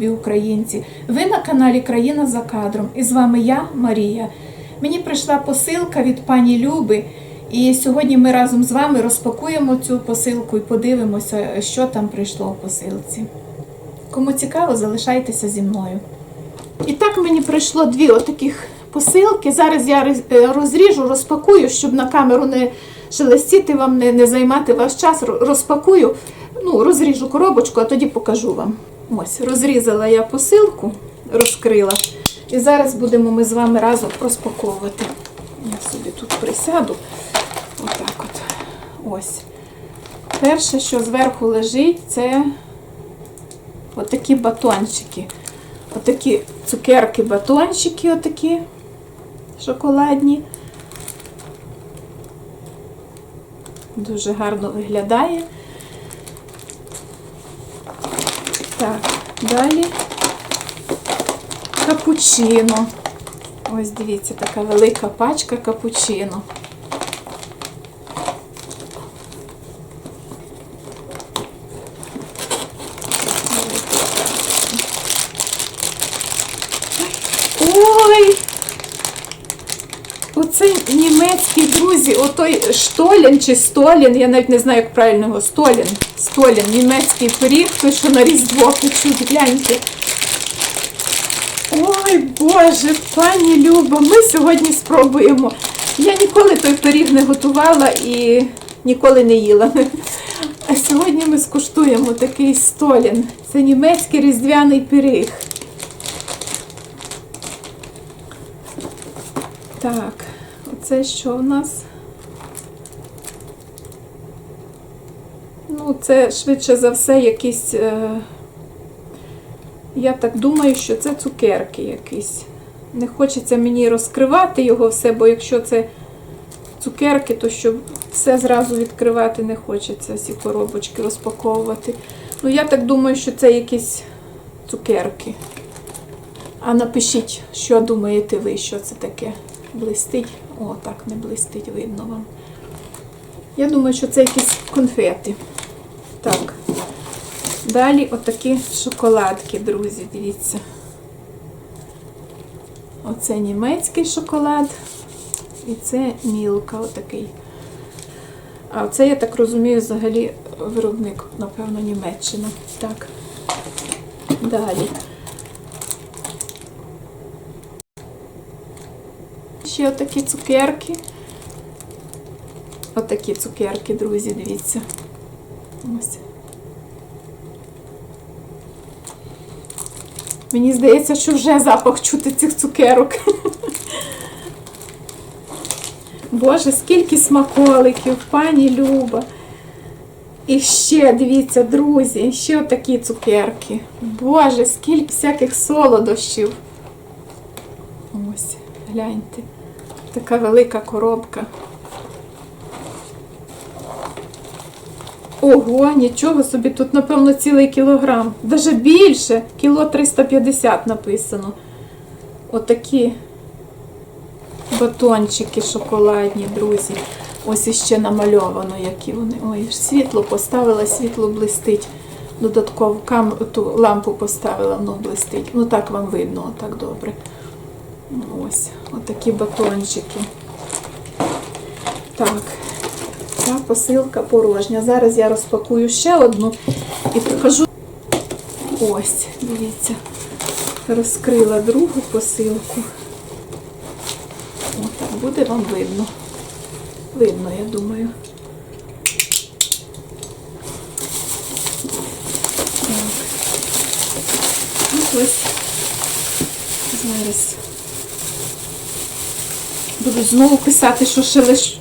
любі українці! Ви на каналі Країна за кадром. І з вами я, Марія. Мені прийшла посилка від пані Люби, і сьогодні ми разом з вами розпакуємо цю посилку і подивимося, що там прийшло в посилці. Кому цікаво, залишайтеся зі мною. І так мені прийшло дві отаких посилки. Зараз я е, розріжу, розпакую, щоб на камеру не шелестіти вам, не, не займати ваш час. Розпакую, ну, розріжу коробочку, а тоді покажу вам. Ось, розрізала я посилку, розкрила. І зараз будемо ми з вами разом розпаковувати. Я собі тут присяду. Отак от. Ось. Перше, що зверху лежить, це отакі батончики. Отакі цукерки, батончики, отакі шоколадні. Дуже гарно виглядає. Так, далі капучино. Ось дивіться, така велика пачка капучино. Ой! Оце німецький, друзі, отой Штолін чи Столін, я навіть не знаю, як правильно його, Столін. Столін, німецький пиріг, той, що на Різдво печуть, гляньте. Ой, Боже, пані Люба, ми сьогодні спробуємо. Я ніколи той пиріг не готувала і ніколи не їла. А сьогодні ми скуштуємо такий Столін. Це німецький різдвяний пиріг. Так, оце що у нас? Ну, це швидше за все якісь. Е... Я так думаю, що це цукерки якісь. Не хочеться мені розкривати його все, бо якщо це цукерки, то щоб все зразу відкривати не хочеться, всі коробочки розпаковувати. Ну, я так думаю, що це якісь цукерки. А напишіть, що думаєте ви, що це таке. Блистить. О, так не блистить, видно вам. Я думаю, що це якісь конфети. Так. Далі отакі шоколадки, друзі, дивіться. Оце німецький шоколад. І це мілка отакий. А це, я так розумію, взагалі виробник, напевно, Німеччина. Так. Далі. Ще отакі цукерки. Отакі цукерки, друзі, дивіться. Ось. Мені здається, що вже запах чути цих цукерок. Боже, скільки смаколиків, пані Люба. І ще, дивіться, друзі, ще отакі цукерки. Боже, скільки всяких солодощів. Ось, гляньте. Така велика коробка. Ого, нічого собі, тут, напевно, цілий кілограм. Даже більше, кіло 350 написано. Отакі батончики шоколадні, друзі. Ось іще намальовано, які вони. Ой, світло поставила, світло блистить. Додатково кам... ту лампу поставила, воно блистить. Ну так вам видно, так добре. Ось, отакі батончики. Так, ця посилка порожня. Зараз я розпакую ще одну і покажу. Ось, дивіться, розкрила другу посилку. Отак буде вам видно. Видно, я думаю. Так. Тут ось зараз буду знову писати, що, шелеш...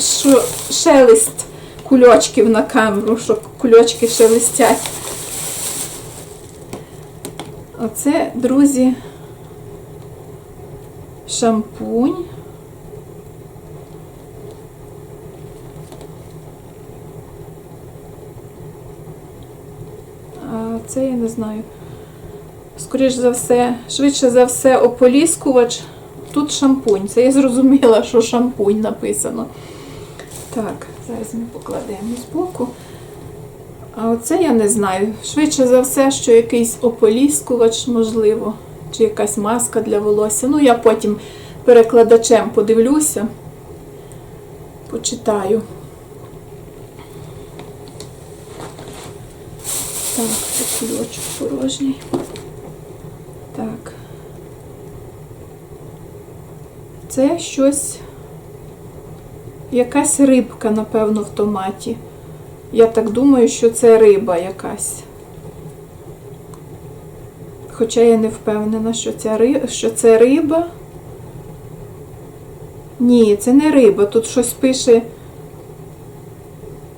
що шелест кульочків на камеру, що кульочки шелестять. Оце, друзі, шампунь. А це я не знаю. Скоріш за все, швидше за все, ополіскувач. Тут шампунь. Це я зрозуміла, що шампунь написано. Так, зараз ми покладемо збоку. А оце я не знаю. Швидше за все, що якийсь ополіскувач, можливо, чи якась маска для волосся. Ну, я потім перекладачем подивлюся, почитаю. Так, це кульочок порожній. Так. Це щось. Якась рибка, напевно, в томаті. Я так думаю, що це риба якась. Хоча я не впевнена, що це, ри... що це риба. Ні, це не риба. Тут щось пише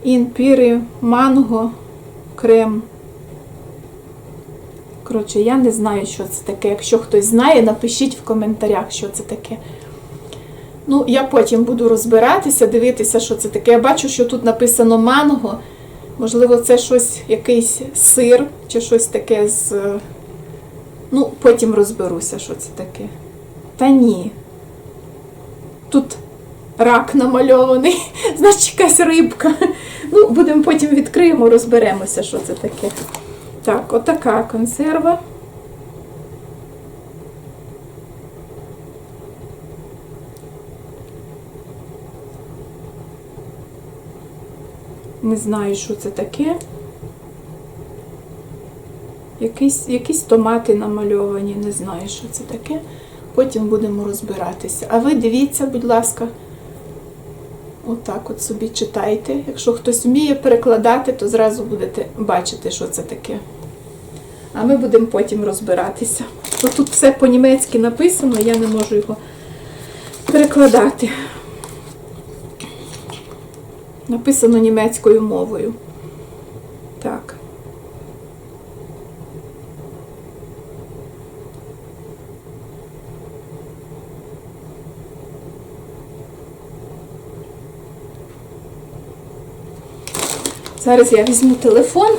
імпірі, манго, крем. Коротше, я не знаю, що це таке. Якщо хтось знає, напишіть в коментарях, що це таке. Ну, я потім буду розбиратися, дивитися, що це таке. Я бачу, що тут написано манго. Можливо, це щось, якийсь сир чи щось таке з. Ну, потім розберуся, що це таке. Та ні. Тут рак намальований, значить якась рибка. Ну, будемо потім відкриємо, розберемося, що це таке. Так, отака консерва. Не знаю, що це таке. Якісь, якісь томати намальовані, не знаю, що це таке. Потім будемо розбиратися. А ви дивіться, будь ласка, отак от собі читайте. Якщо хтось вміє перекладати, то зразу будете бачити, що це таке. А ми будемо потім розбиратися. Бо тут все по-німецьки написано, я не можу його перекладати. Написано німецькою мовою. Так. Зараз я візьму телефон.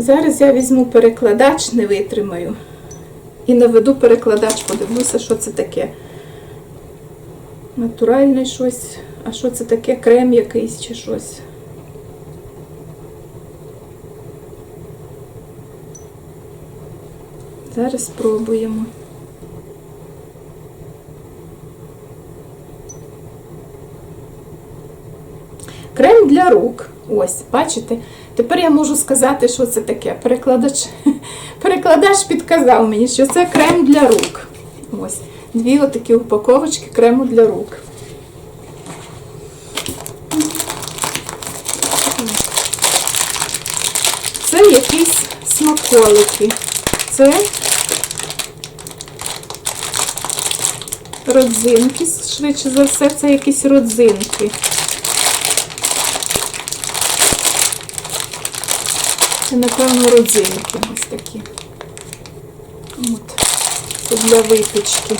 Зараз я візьму перекладач, не витримаю. І наведу перекладач, подивлюся, що це таке. Натуральне щось. А що це таке? Крем якийсь чи щось. Зараз спробуємо. Крем для рук. Ось, бачите? Тепер я можу сказати, що це таке. Перекладач, перекладач підказав мені, що це крем для рук. Ось. Дві отакі упаковочки крему для рук. Це якісь смаколики. Це родзинки, швидше за все, це якісь родзинки. Це, напевно, родзинки ось такі. От. Це для випічки.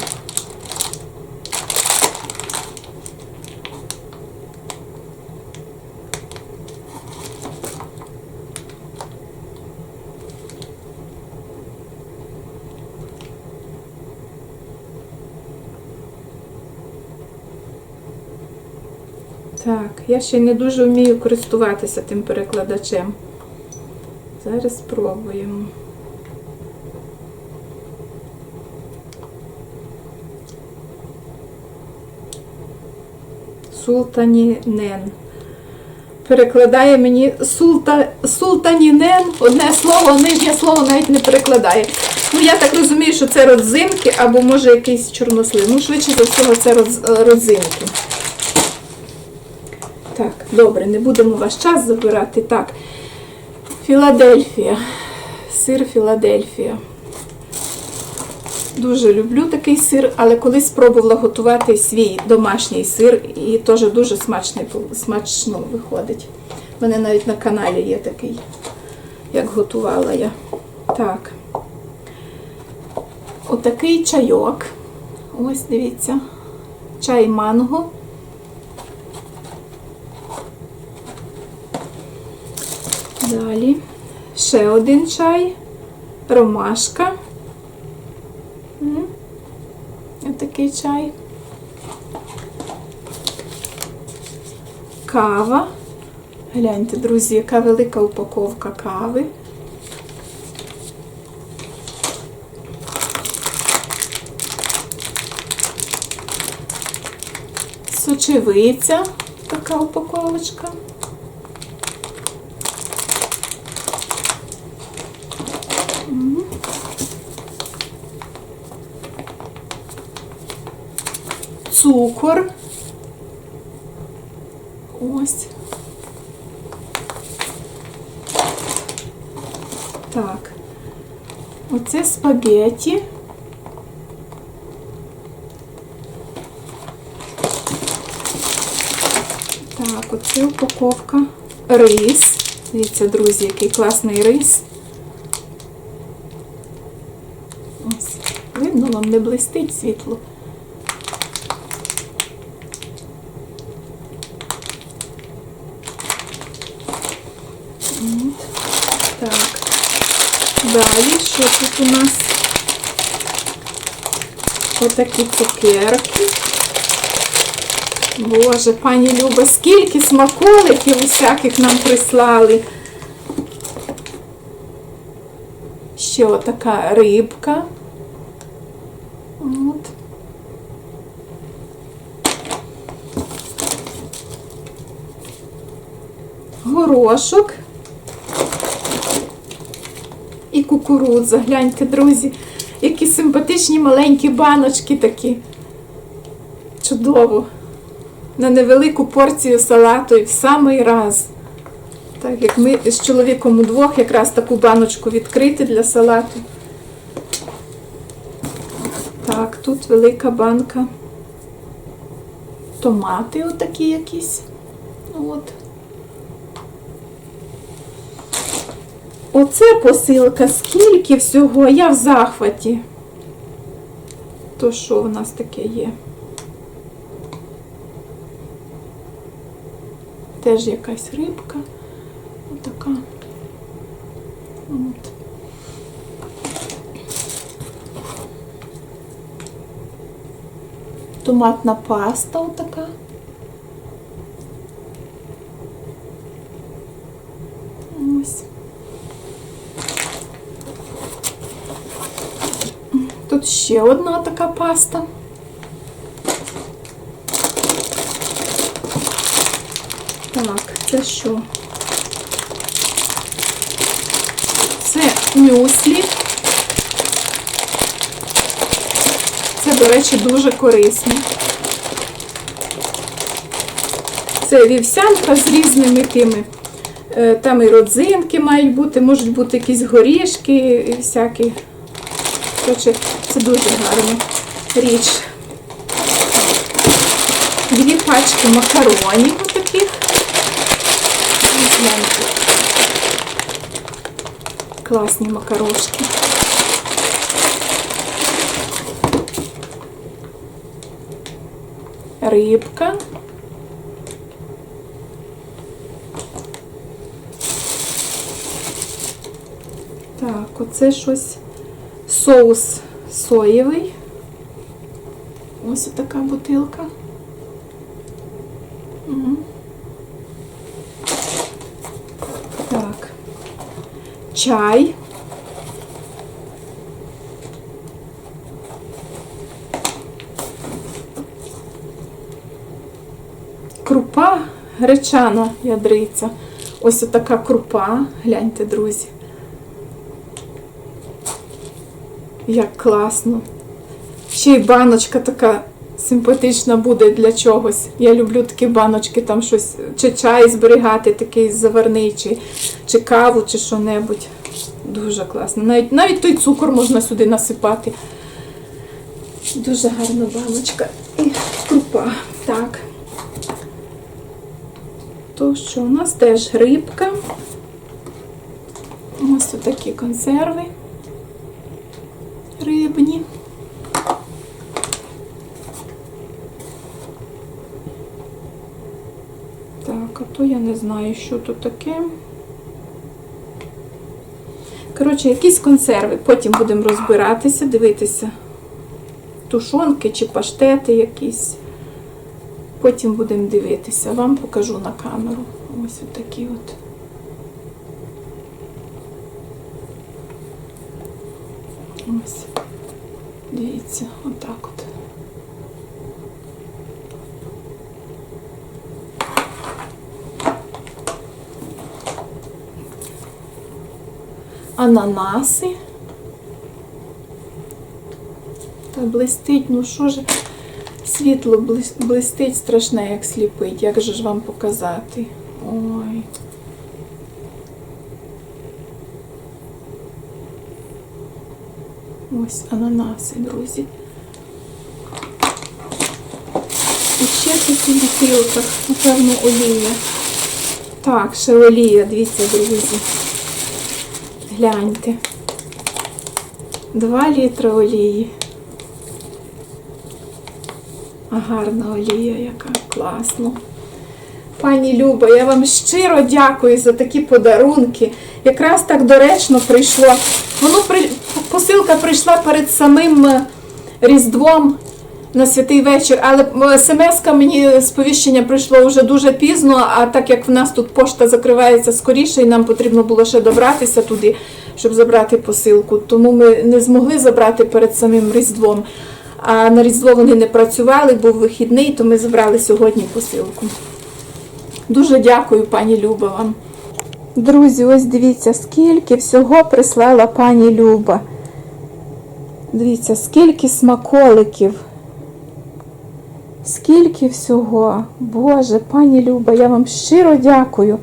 Так, я ще не дуже вмію користуватися тим перекладачем. Зараз спробуємо. Султанінен. Перекладає мені султа, султанінен, одне слово, нижнє слово навіть не перекладає. Ну, я так розумію, що це родзинки або може якийсь чорнослив. Ну, швидше за всього, це родз- родзинки. Так, добре, не будемо ваш час забирати. Так. Філадельфія. Сир Філадельфія. Дуже люблю такий сир, але колись спробувала готувати свій домашній сир і теж дуже смачний, смачно виходить. У мене навіть на каналі є такий, як готувала я. Так. Отакий чайок. Ось дивіться. Чай манго. Далі ще один чай. ромашка. М. Отакий чай. Кава. Гляньте, друзі, яка велика упаковка кави. Сочевиця, така упаковочка. Цукор. Ось. Так. Оце спагетті. Так, оце упаковка. Рис. Дивіться, друзі, який класний рис. Ось. Видно, вам не блистить світло. От. Так. Далі, що тут у нас? Отакі цукерки. Боже, пані Люба, скільки смаколиків усяких нам прислали. Ще отака рибка. От. Горошок. І кукурудза. Гляньте, друзі, які симпатичні маленькі баночки такі. Чудово. На невелику порцію салату і в самий раз. Так, як ми з чоловіком удвох якраз таку баночку відкрити для салату. Так, тут велика банка. Томати отакі якісь. От. Оце посилка, скільки всього, я в захваті. То що в нас таке є? Теж якась рибка. Отака. От. Томатна паста отака. Ось. Тут ще одна така паста. Так, це що? Це мюслі. Це, до речі, дуже корисно. Це вівсянка з різними тими. Е, Там і родзинки мають бути, можуть бути якісь горішки і всякі. Коротше, це дуже гарна річ. Дві пачки макаронів таких. Гляньте. Класні макарошки. Рибка. Так, оце щось соус соєвий. Ось така бутилка. Так. Чай. Крупа гречана ядриця. Ось така крупа. Гляньте, друзі. Як класно. Ще й баночка така симпатична буде для чогось. Я люблю такі баночки, там щось, чи чай зберігати, такий заварний, чи, чи каву, чи що-небудь. Дуже класно. Навіть, навіть той цукор можна сюди насипати. Дуже гарна баночка. І крупа. Так. То що, у нас теж рибка. Ось такі консерви рибні. Так, а то я не знаю, що тут таке. Коротше, якісь консерви. Потім будемо розбиратися, дивитися. Тушонки чи паштети якісь. Потім будемо дивитися. Вам покажу на камеру. Ось такі от. Ось. Дивіться, отак от. Ананаси. Та блистить, ну що ж, світло блистить страшне, як сліпить. Як же ж вам показати? Ой. Ось ананаси, друзі. І ще у бутилках, напевно, олія. Так, ще олія, дивіться, друзі. Гляньте. Два літри олії. А гарна олія, яка класно. Пані Люба, я вам щиро дякую за такі подарунки. Якраз так доречно прийшло. Воно при... посилка прийшла перед самим е, Різдвом на святий вечір, але смс мені сповіщення прийшло вже дуже пізно, а так як в нас тут пошта закривається скоріше, і нам потрібно було ще добратися туди, щоб забрати посилку. Тому ми не змогли забрати перед самим Різдвом. А на Різдво вони не працювали, був вихідний, то ми забрали сьогодні посилку. Дуже дякую, пані Люба вам. Друзі, ось дивіться, скільки всього прислала пані Люба. Дивіться, скільки смаколиків. Скільки всього. Боже, пані Люба, я вам щиро дякую.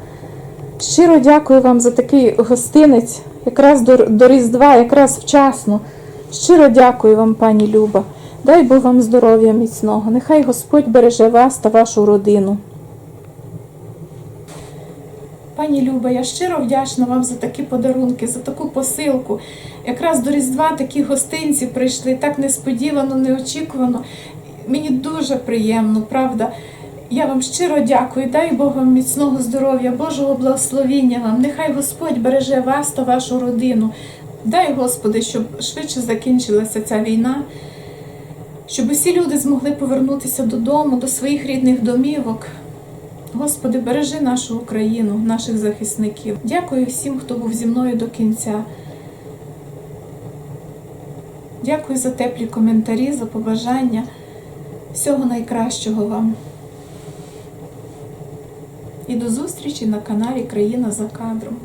Щиро дякую вам за такий гостинець, якраз до, до Різдва, якраз вчасно. Щиро дякую вам, пані Люба. Дай Бог вам здоров'я міцного. Нехай Господь береже вас та вашу родину. Пані Люба, я щиро вдячна вам за такі подарунки, за таку посилку. Якраз до Різдва такі гостинці прийшли так несподівано, неочікувано. Мені дуже приємно, правда. Я вам щиро дякую. Дай Бог вам міцного здоров'я, Божого благословіння вам. Нехай Господь береже вас та вашу родину. Дай, Господи, щоб швидше закінчилася ця війна, щоб усі люди змогли повернутися додому, до своїх рідних домівок. Господи, бережи нашу Україну, наших захисників. Дякую всім, хто був зі мною до кінця. Дякую за теплі коментарі, за побажання. Всього найкращого вам. І до зустрічі на каналі Країна за кадром.